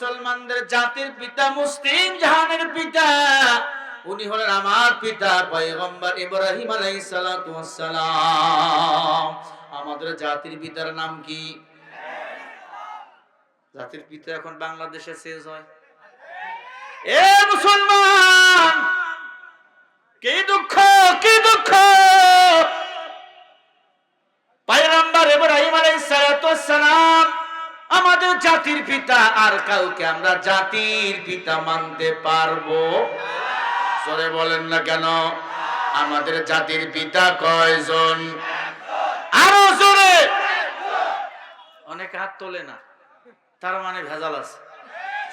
মুসলমানদের জাতির পিতা মুসলিম জাহানের পিতা। উনি হলেন আমার পিতা, পয়গম্বর ইব্রাহিম আলাইহিস সালাতু ওয়াস সালাম। আমাদের জাতির পিতার নাম কি? জাতির পিতা এখন বাংলাদেশে শেষ হয়। এ মুসলমান! কি দুঃখ কি দুঃখ! পয়গম্বর ইব্রাহিম আলাইহিস সালাতু ওয়াস সালাম আমাদের জাতির পিতা আর কাউকে আমরা জাতির পিতা মানতে পারব? জোরে বলেন না কেন? আমাদের জাতির পিতা কয়জন? আরও জোরে! অনেকে হাত তোলে না তার মানে ভেজাল আছে।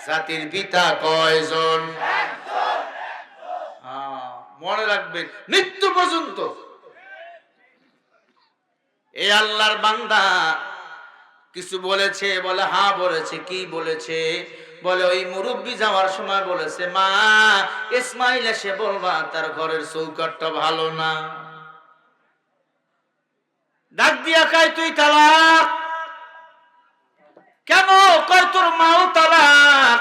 জাতির পিতা কয়জন? হ্যাঁ, মনে রাখবেন মৃত্যু পর্যন্ত। এ আল্লাহর বান্দা কিছু বলেছে? বলে হ্যাঁ বলেছে। কি বলেছে? বলে, ওই মুরব্বী যাওয়ার সময় বলেছে, মা, ইসমাইল এসে বলবা, তার ঘরের চৌকাটটা ভালো না। ডাক দিয়া কাই তুই তালাক? কেন? কয়, তোর মাও তালাক।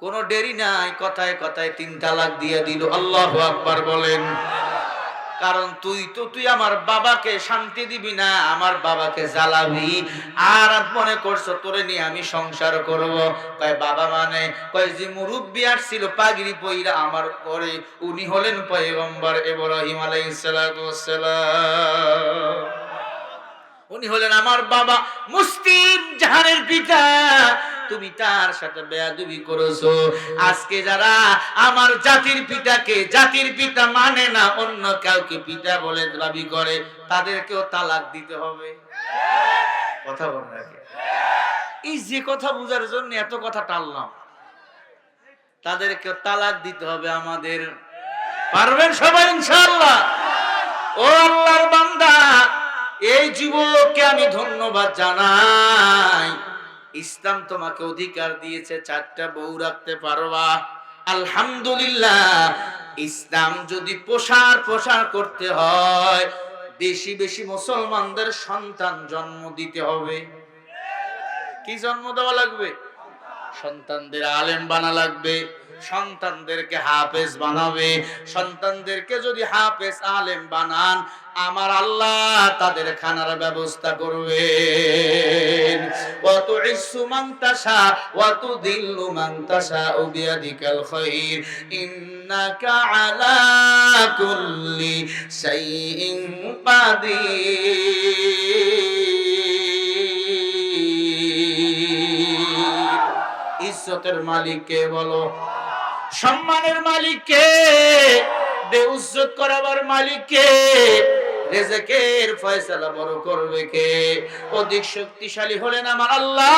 কোনো দেরি নাই, কথায় কথায় তিন তালাক দিয়ে দিল। আল্লাহ আকবার বলেন। কারণ তুই তো, তুই আমার বাবাকে শান্তি দিবি না, আমার বাবাকে জ্বালাবি। আর মনে করছ, তোরে নিয়ে আমি সংসার করব। কয়, বাবা মানে? কয়, যে মুরব্বি আসছিল, পাগড়ি পইরা আমার ঘরে, উনি হলেন পয়গম্বর ইব্রাহিম আলাইহিস সালাতু ওয়াস সালাম। উনি হলেন আমার বাবা মুসলিম জাহানের পিতা। তুমি তার সাথে বেয়াদবি করেছ। আজকে যারা আমার জাতির পিতাকে, জাতির পিতা মানে না, অন্য কাউকে পিতা বলে দাবি করে, তাদেরকেও তালাক দিতে হবে। কথা বল এই যে কথা বোঝার জন্য এত কথা টাললাম তাদেরকেও তালাক দিতে হবে আমাদের। পারবেন সবাই ইনশাআল্লাহ? ও আল্লাহর বান্দা, এই যুবককে আমি ধন্যবাদ জানাই। ইসলাম তোমাকে অধিকার দিয়েছে, চারটা বউ রাখতে পারবা। আলহামদুলিল্লাহ, ইসলাম যদি প্রসার প্রসার করতে হয়, বেশি বেশি মুসলমানদের সন্তান জন্ম দিতে হবে। কি জন্ম দেওয়া লাগবে? সন্তানদের আলেম বানা লাগবে, সন্তানদেরকে হাফেজ বানাবে। সন্তানদেরকে যদি হাফেজ আলেম বানান, আমার আল্লাহ তাদের খানার ব্যবস্থা করবে ওয়াতু ইসু মান্তাশা ওয়াতু দিল্লু মান্তাশা উবিয়াদিকাল খৈর ইন্নাকা আলা কুল্লি শাইইন কাদির। ইজ্জতের মালিক কে বলো। সম্মানের মালিক কে বেউজ্জত করাবার মালিক কে রেজেকের ফয়সালা বড় করবে কে? অধিক শক্তিশালী হলেন আমার আল্লাহ।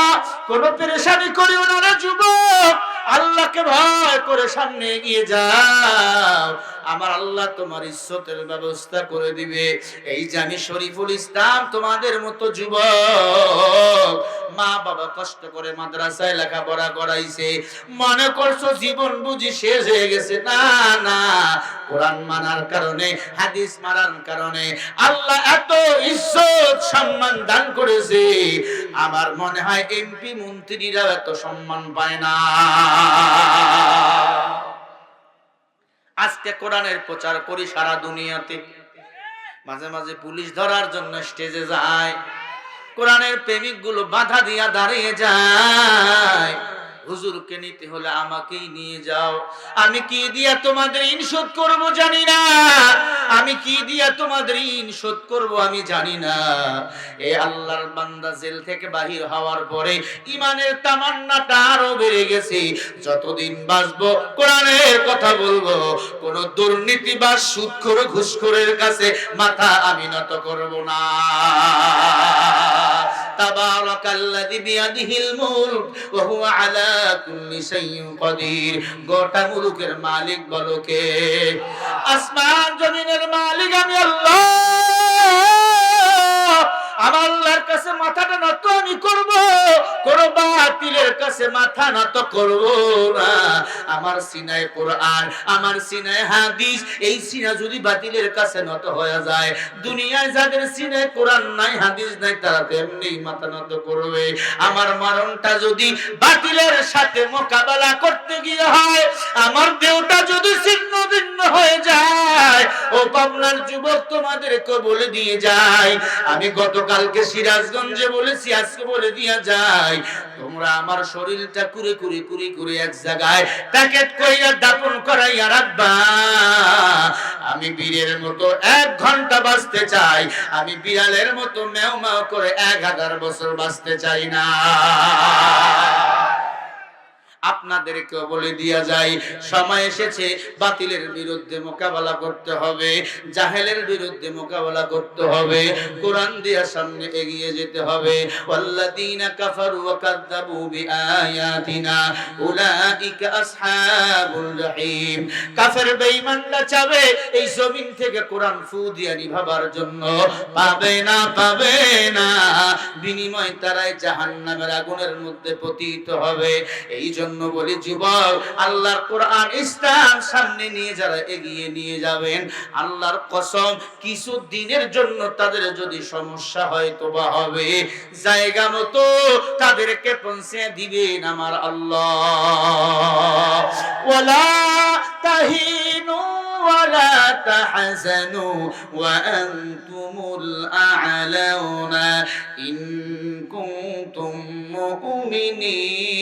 কোন পেরেশানি করিও না যুবক। আল্লাহকে ভয় করে সামনে এগিয়ে যাও। আমার আল্লাহ তোমার ইজ্জতের ব্যবস্থা করে দিবে। এই যে আমি শরীফুল ইসলাম, তোমাদের মতো যুবক, মা বাবা কষ্ট করে মাদ্রাসায় লেখাপড়া করাইছে। মনে করছ জীবন বুঝি শেষ হয়ে গেছে? না না। কোরআন মানার কারণে, হাদিস মানার কারণে আল্লাহ এত ইজ্জত, সম্মান দান করেছে। আমার মনে হয় এমপি মন্ত্রীরা এত সম্মান পায় না। আজকে কোরআনের প্রচার করি সারা দুনিয়াতে। মাঝে মাঝে পুলিশ ধরার জন্য স্টেজে যায়। কোরআনের প্রেমিকগুলো বাধা দিয়া দাঁড়িয়ে যায়। হুজুরকে নিতে হলে আমাকেই নিয়ে যাও। আমি কি দিয়া তোমাদের ঋণ শোধ করব জানি না। আমি কি দিয়া তোমাদের ঋণ শোধ করব আমি জানি না। এ আল্লাহর বান্দা জেল থেকে বাহির হওয়ার পরে ইমানের তামান্নাটা আরও বেড়ে গেছে। যতদিন বাঁচবো, কোরআনের কথা বলব, কোন দুর্নীতি বা সুদখোর ঘুষখোরের কাছে মাথা আমি নত করব না। তাবারাকাল্লাযী বিয়াদিহিল মুলক গোটা মুলুকের মালিক বলো কে? আসমান জমিনের মালিক আমি আল্লাহ। আমার আল্লাহর কাছে মাথাটা নত আমি করব। কোন বাতিলের কাছে মাথা নত করব না। আমার সিনায় কোরআন, আমার সিনায় হাদিস, এই সিনা যদি বাতিলের কাছে নত হয়ে যায়, দুনিয়ায় যাদের সিনায় কোরআন নাই, হাদিস নাই, তারা তেমনি মাথা নত করবে। আমার মরণটা যদি বাতিলের সাথে মোকাবেলা করতে গিয়ে হয়, আমার দেহটা যদি ভিন্ন হয়ে যায়। ও পাবনার যুবক তোমাদেরকে বলে দিয়ে যায়। আমি গতকালকে সিরাজগঞ্জে বলেছি, আজকে বলে দিয়ে যাই তোমরা আমার শরীরটা কুরে কুরে কুরে কুরে এক জায়গায় প্যাকেট দাপন করাইয়া রাখবা। আমি বীরের মতো এক ঘণ্টা বাঁচতে চাই, আমি বিড়ালের মতো মেও করে এক হাজার বছর বাঁচতে চাই না। আপনাদেরকেও বলে দিয়া যায় সময় এসেছে, বাতিলের বিরুদ্ধে মোকাবেলা করতে হবে, জাহেলের বিরুদ্ধে মোকাবেলা করতে হবে, কোরআন দিয়া সামনে এগিয়ে যেতে হবে। ওয়াল্লাযীনা কাফারু ওয়া কাযযাবু বিআয়াতিনা, উলাইকা আসহাবুল জাহিম। কাফের বেঈমানরা চাবে এই জমিন থেকে কোরআন ফু দিয়া নিভাবার জন্য। পাবে না পাবে না। বিনিময় তারাই জাহান্নামের আগুনের মধ্যে পতিত হবে। এই জন্য বলি, যুবক, আল্লাহর কোরআন ইসলাম সামনে নিয়ে যারা এগিয়ে নিয়ে যাবেন, আল্লাহর কসম, কিছু দিনের জন্য তাদের যদি সমস্যা হয় তো বা হবে। জায়গা মতো তাদেরকে পৌঁছে দিবেন আমার আল্লাহ। ওয়ালা তাহিনু تحزنوا وأنتم الأعلون إن كنتم مؤمنين.